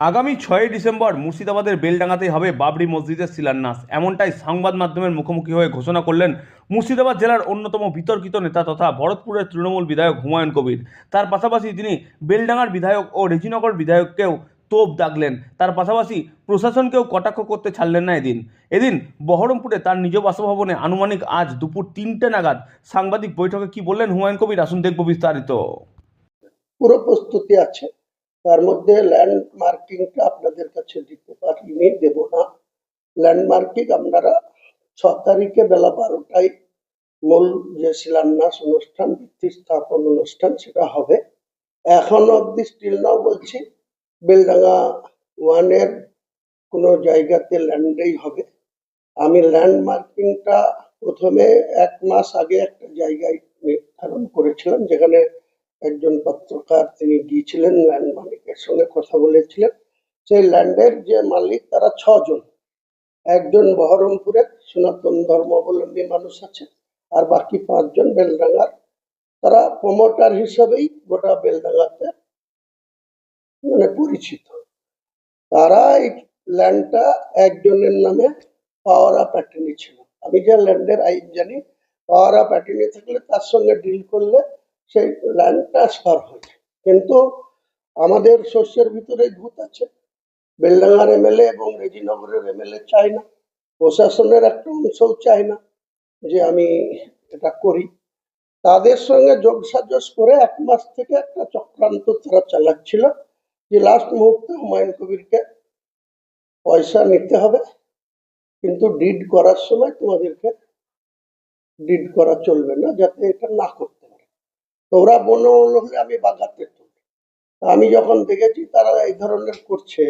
আগামী ছয়ই ডিসেম্বর মুর্শিদাবাদের বেলডাঙ্গাতেই হবে বাবরি মসজিদের শিলান্যাস। এমনটাই সংবাদ মাধ্যমের মুখোমুখি হয়ে ঘোষণা করলেন মুর্শিদাবাদ জেলার অন্যতম বিতর্কিত নেতা তথা ভরতপুরের তৃণমূল বিধায়ক হুমায়ুন কবির। তার পাশাপাশি তিনি বেলডাঙ্গার বিধায়ক ও রেজিনগর বিধায়ককেও তোপ দাগলেন। তার পাশাপাশি প্রশাসনকেও কটাক্ষ করতে ছাড়লেন না এদিন। এদিন বহরমপুরে তার নিজ বাসভবনে আনুমানিক আজ দুপুর তিনটে নাগাদ সাংবাদিক বৈঠকে কি বললেন হুমায়ুন কবির? আসুন দেখব বিস্তারিত। পুরো প্রস্তুতি আছে। তার মধ্যে ল্যান্ড মার্কিংটা আপনাদের কাছে দিতে পারিনি, দেব না। ল্যান্ড মার্কিং আপনারা ছ তারিখে বেলা বারোটায় মূল যে শিলান্যাস অনুষ্ঠান ভিত্তি স্থাপন অনুষ্ঠান, সেটা হবে। এখন অব্দি স্টিল নাও বলছি, বেলডাঙ্গা ওয়ানের কোনো জায়গাতে ল্যান্ডেই হবে। আমি ল্যান্ড মার্কিংটা প্রথমে এক মাস আগে একটা জায়গায় নির্ধারণ করেছিলাম, যেখানে একজন পত্রকার তিনি গিয়েছিলেন ল্যান্ড মালিকের সঙ্গে কথা বলেছিলেন। সেই ল্যান্ডের যে মালিক, তারা ছজন। একজন বহরমপুরের, সনাতন ধর্মাবলম্বী মানুষ আছে, আর বাকি পাঁচজন বেলডাঙ্গার। তারা প্রমোটার হিসাবেই গোটা বেলডাঙ্গাতে মানে পরিচিত। তারা এই ল্যান্ডটা একজনের নামে পাওয়ার অফ অ্যাটর্নি ছিল। আমি যে ল্যান্ডের আইন জানি পাওয়ার অফ অ্যাটর্নি থাকলে তার সঙ্গে ডিল করলে সেই ল্যান্ড ট্রান্সফার হয়। কিন্তু আমাদের শস্যের ভিতরে ভূত আছে। বেলডাঙ্গার এমএলএ এবং রেজিনগরের এমএলএ চায় না। প্রশাসনের একটা অংশও চায় না যে আমি এটা করি। তাদের সঙ্গে যোগসাজস করে এক মাস থেকে একটা চক্রান্ত তারা চালাচ্ছিল যে লাস্ট মুহূর্তে হুমায়ুন কবিরকে পয়সা নিতে হবে। কিন্তু ডিড করার সময় তোমাদেরকে ডিড করা চলবে না যাতে এটা না করতে তো ওরা বনো হলে আমি বাগাতে তুলি আমি যখন দেখেছি তারা এই ধরনের করছে,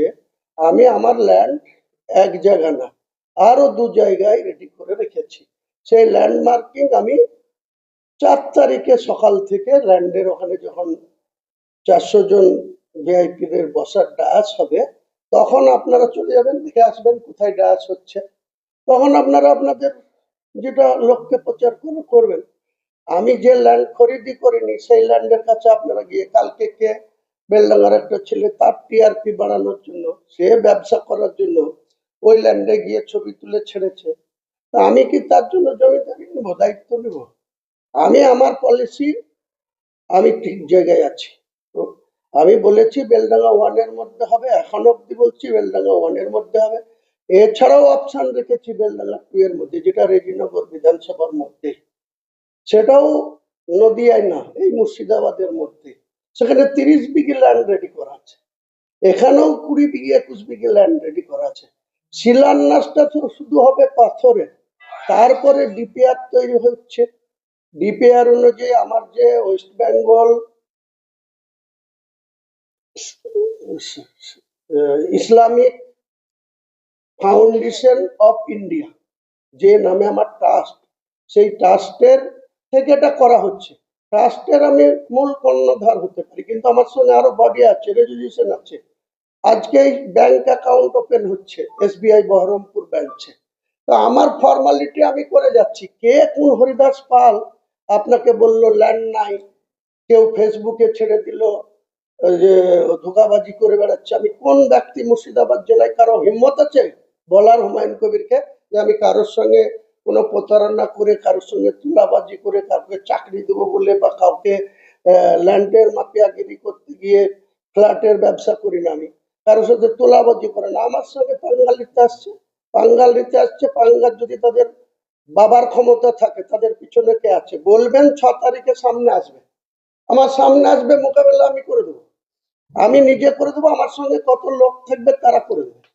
আমি আমার ল্যান্ড এক জায়গা না আরও দু জায়গায় রেডি করে রেখেছি। সেই ল্যান্ড মার্কিং আমি চার তারিখে সকাল থেকে ল্যান্ডের ওখানে যখন চারশো জন ভিআইপিদের বসার ডায়াস হবে, তখন আপনারা চলে যাবেন, দেখে আসবেন কোথায় ডায়াস হচ্ছে। তখন আপনারা আপনাদের যেটা লক্ষ্যে প্রচার করে, করবেন। আমি যে ল্যান্ড খরিদি করিনি, সেই ল্যান্ডের কাছে আপনারা গিয়ে কালকে কে বেলডাঙ্গার একটা ছেলে তার টিআরপি বাড়ানোর জন্য, সে ব্যবসা করার জন্য ওই ল্যান্ডে গিয়ে ছবি তুলে ছেড়েছে। আমি কি তার জন্য জমিদারি নেব, দায়িত্ব নেব? আমি আমার পলিসি আমি ঠিক জায়গায় আছি। তো আমি বলেছি বেলডাঙ্গা ওয়ানের মধ্যে হবে, এখন অব্দি বলছি বেলডাঙ্গা ওয়ানের মধ্যে হবে। এছাড়াও অপশন রেখেছি বেলডাঙ্গা টু এর মধ্যে, যেটা রেজিনগর বিধানসভার মধ্যে। সেটাও নদিয়ায় না, এই মুর্শিদাবাদের মধ্যে। সেখানে তিরিশ বিঘে ল্যান্ড রেডি করা আছে। এখানেও কুড়ি বিঘে, একুশ বিঘে ল্যান্ড রেডি করা আছে। শিলান্যাসটা তো শুধু হবে পাথরে। তারপরে ডিপিআর তৈরি হচ্ছে। ডিপিআর অনুযায়ী আমার যে West Bengal Islamic Foundation of India যে নামে আমার ট্রাস্ট সেই ট্রাস্টের থেকে এটা করা হচ্ছে। ট্রাস্টের আমি মূল কর্ণধার হতে পারি, কিন্তু আমার সঙ্গে আরও বডি আছে রেজলিউশন আছে। আজকে ব্যাংক অ্যাকাউন্ট ওপেন হচ্ছে এসবিআই বহরমপুর ব্রাঞ্চে তো আমার ফর্মালিটি আমি করে যাচ্ছি। কে কোন হরিদাস পাল আপনাকে বলল ল্যান্ড নাই। কেউ ফেসবুকে ছেড়ে দিল যে ধোকাবাজি করে বেড়াচ্ছে। আমি কোন ব্যক্তি মুর্শিদাবাদ জেলায় কারও হিম্মত আছে? বলার হুমায়ুন কবিরকে যে আমি কারোর সঙ্গে কোনো প্রতারণা করে, কারোর সঙ্গে তুলাবাজি করে, কাউকে চাকরি দেবো বলে বা কাউকে ল্যান্ডের মাফিয়াগিরি করতে গিয়ে ফ্ল্যাটের ব্যবসা করি না আমি। কারোর সাথে তোলাবাজি করে না। আমার সঙ্গে পাঙ্গাল নিতে আসছে। পাঙ্গাল নিতে আসছে পাঙ্গাল যদি তাদের বাবার ক্ষমতা থাকে, তাদের পিছনে কে আছে? বলবেন ছ তারিখে সামনে আসবে। আমার সামনে আসবে, মোকাবেলা আমি করে দেবো। আমি নিজে করে দেবো, আমার সঙ্গে কত লোক থাকবে তারা করে দেবে।